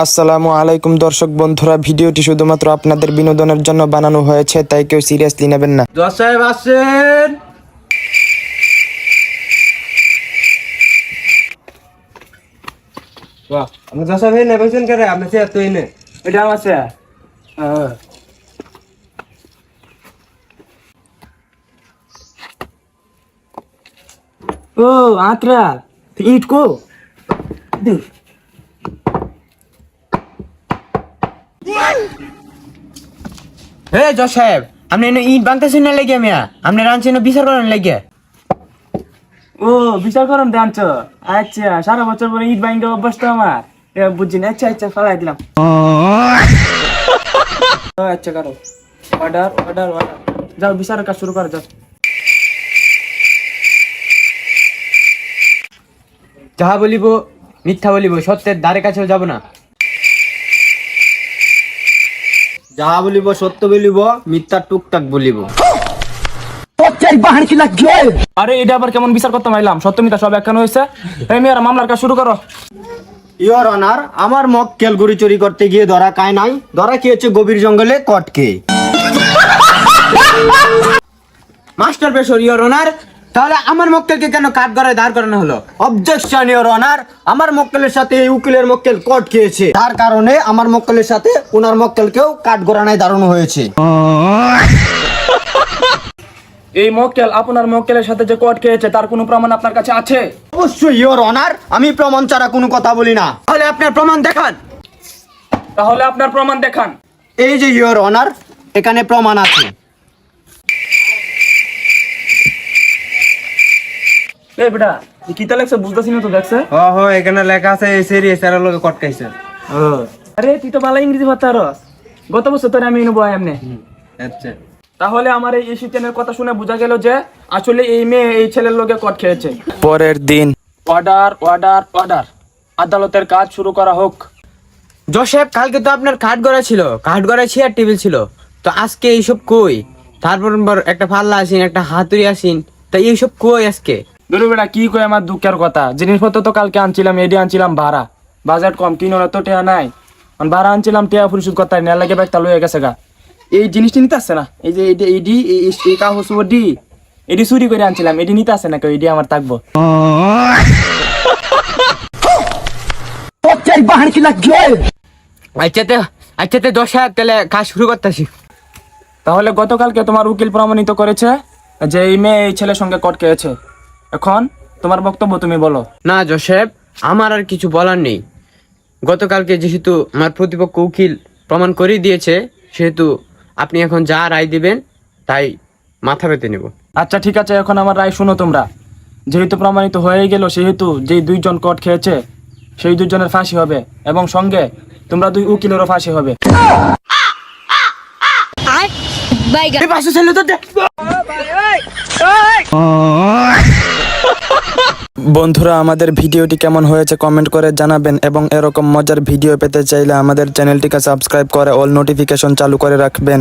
আসসালামু আলাইকুম দর্শক বন্ধুরা ভিডিওটি শুধুমাত্র আপনাদের বিনোদনের জন্য বানানো হয়েছে তাই কেউ সিরিয়াসলি নেবেন না। জজ সাহেব আসছেন। আপনি জজ সাহেব এনে কেন? আপনি সে এত এনে এটা আমার সে ও আত্রা ইট কো? হে জজ সাহেব আপনি এনে ইট বাংতেছেন না লেগে মিয়া? আপনি রাঁধছেন বিচার করেন লেগে। ও বিচার করুন আচ্ছা সারা বছর পরে ইট বাইঙ্গা অভ্যাস তো আমার। এ, বুঝছি না আচ্ছা আচ্ছা ফেলাই দিলাম। ও, আচ্ছা করো অর্ডার অর্ডার অর্ডার। যাও বিচারের কাজ শুরু করো যাও। যাহা বলিব মিথ্যা বলিব সত্যের ধারে কাছেও যাব না। যাহা বলিব সত্য বলিব মিথ্যা টুকটাক বলিব। আরে এটা আবার কেমন বিচার করতে মাইলাম? সত্যমিতা সব একখান হয়েছে মামলার কাজ শুরু করো। ইয়র অনার আমার মক্কেল গড়ি চুরি করতে গিয়ে ধরা কায় নাই? ধরা খেয়েছে গভীর জঙ্গলে? কটকে। মাস্টার পেশর ইয়র অনার তাহলে আমার মক্কেলকে কেন কাঠ গড়ায় দাঁড় করানো হলো? অবজেকশন ইয়র অনার আমার মক্কেলের সাথে এই উকিলের মক্কেল কট খেয়েছে তার কারণে আমার মক্কেলের সাথে ওনার মক্কেলকেও কাঠ গড়ানায় দাঁড়ানো হয়েছে। এই মক্কেল আপনার মক্কেলের সাথে যে কোর্ট খেয়েছে তার কোনো প্রমাণ আপনার কাছে আছে? অবশ্যই ইয়র অনার আমি প্রমাণ ছাড়া কোনো কথা বলি না। তাহলে আপনার প্রমাণ দেখান। তাহলে আপনার প্রমাণ দেখান। এই যে ইয়র অনার এখানে প্রমাণ আছে। এই বেটা এই কিতা লেখছে বুঝতেছি না তো দেখছে হ হ এখানে লেখা আছে এই এর লোকে কটকাইছে আরে তুই তো ভালো ইংরেজি গত বছর তোর আমি নেব এমনি। আচ্ছা। তাহলে আমার এই কথা শুনে বোঝা গেল যে আসলে এই মেয়ে এই ছেলের লোকে কট খেয়েছে। পরের দিন। অর্ডার অর্ডার অর্ডার আদালতের কাজ শুরু করা হোক। জোসেফ কালকে তো আপনার কাঠ গড়া ছিল। কাঠ গড়া চেয়ার টেবিল ছিল। তো আজকে এইসব কই? তারপর একটা ফাল্লা আসিন একটা হাতুড়ি আসিন। তা এইসব কই আজকে? ধরো বেটা কি কই আমার দুঃখের কথা? জিনিসপত্র তো কালকে আনছিলাম এডি আনছিলাম ভাড়া। বাজেট কম কিনোর তো টেয়া নাই। ভাড়া আনছিলাম টেয়া পরিশোধ করতে নেওয়ার লাগে ব্যাগটা লয়ে গেছে গা। এই জিনিসটা নিতে আসছে না? এই যে এডি এডি এই- কাগজ ডি এডি চুরি করে আনছিলাম এডি নিতে আসে না কেউ এডি আমার থাকব। আচ্ছাতে আচ্ছাতে দশ হাজার তাহলে কাজ শুরু করতেছি। তাহলে গতকালকে তোমার উকিল প্রমাণিত করেছে যে এই মেয়ে এই ছেলের সঙ্গে কট খেয়েছে। এখন তোমার বক্তব্য তুমি বলো। না জোসেফ আমার আর কিছু বলার নেই। গতকালকে যেহেতু আমার প্রতিপক্ষ উকিল প্রমাণ করে দিয়েছে সেহেতু আপনি এখন যা রায় দিবেন তাই মাথা পেতে নেব। আচ্ছা ঠিক আছে এখন আমার রায় শুনো তোমরা। যেহেতু প্রমাণিত হয়ে গেল সেহেতু যেই দুইজন কট খেয়েছে সেই দুইজনের ফাঁসি হবে এবং সঙ্গে তোমরা দুই উকিলেরও ফাঁসি হবে। ছেলে তো বন্ধুরা, আমাদের ভিডিওটি কেমন হয়েছে কমেন্ট করে জানাবেন এবং এরকম মজার ভিডিও পেতে চাইলে আমাদের চ্যানেলটিকে সাবস্ক্রাইব করে অল নোটিফিকেশন চালু করে রাখবেন।